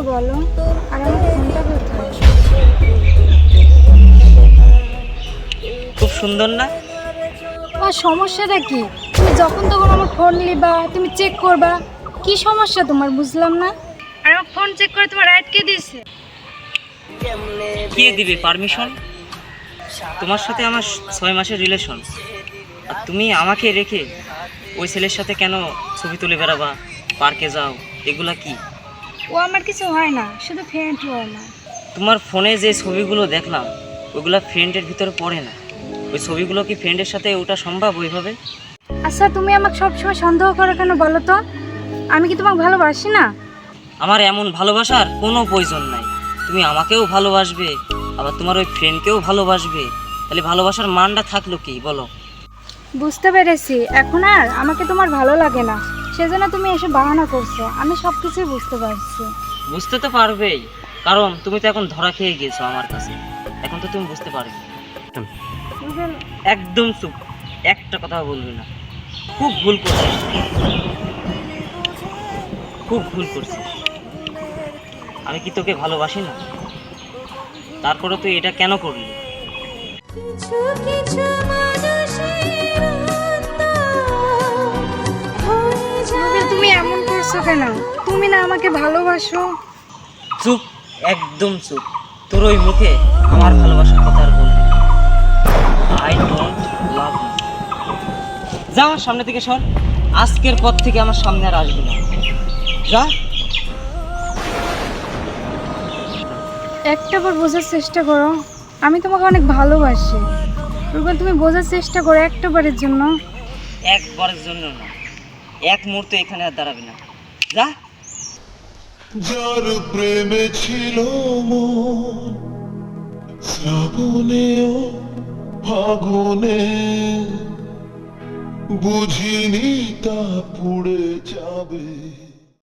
ডেকেছো বলো আর আমার ফোনটা কোথায়? খুব সুন্দর না? আর সমস্যাটা কি? তুমি যখন তখন আমার ফোন নিবা তুমি চেক করবা। কি সমস্যা তোমার বুঝলাম না? আর আমার ফোন চেক করে তোমার আটকে দিয়েছে? কে দিবে পারমিশন তোমার সাথে আমার ছয় মাসের রিলেশন আর তুমি আমাকে রেখে ওই ছেলের সাথে কেন ছবি তুলে বেড়াবা? পার্কে যাও এগুলা কি? ও আমার কিছু হয় না শুধু ফ্রেন্ড হয় না। তোমার ফোনে যে ছবিগুলো দেখলাম ওগুলো ফ্রেন্ডের ভিতরে পড়ে না। ওই ছবিগুলো কি ফ্রেন্ডের সাথে ওটা সম্ভব ওইভাবে? আচ্ছা তুমি আমাকে সবসময় সন্দেহ করো কেন বলো তো? আমি কি তোমাকে ভালোবাসি না? আমার এমন ভালোবাসার কোনো প্রয়োজন নাই। তুমি আমাকেও ভালোবাসবে আবার তোমার ওই ফ্রেন্ডকেও ভালোবাসবে। তাহলে ভালোবাসার মানটা থাকল কি বলো? বুঝতে পেরেছি। এখন আর আমাকে তোমার ভালো লাগে না। সেজন্য তুমি এসে বাহানা করছ। আমি সব কিছুই বুঝতে পারছি। বুঝতে তো পারবেই। কারণ তুমি তো এখন ধরা খেয়ে গিয়েছো আমার কাছে। এখন তো তুমি বুঝতে পারবে। একদম চুপ। একটা কথা বলবি না। খুব ভুল করছিস খুব ভুল করছিস আমি কি তোকে ভালোবাসি না? তারপরে তুই এটা কেন করলি? রুবেল, করছ কেন? তুমি না আমাকে ভালোবাসো। চুপ একদম চুপ। তোর ওই মুখে আমার ভালোবাসার কথা আর বলবি আই ডোন্ট লাভ যা আমার সামনে থেকে সর। আজকের পর থেকে আমার সামনে আর আসবি না। যা। একটা বার বোঝার চেষ্টা করো। আমি তোমাকে অনেক ভালোবাসি। রুবেল তুমি বোঝার চেষ্টা করো একটা বারের জন্য। একবারের জন্য না। এক মুহূর্তে এখানে আর দাঁড়াবি না। যা। যার প্রেমে ছিল মন শ্রাবণেও ফাগুনে। বুঝিনি তা পুড়ে যাবে।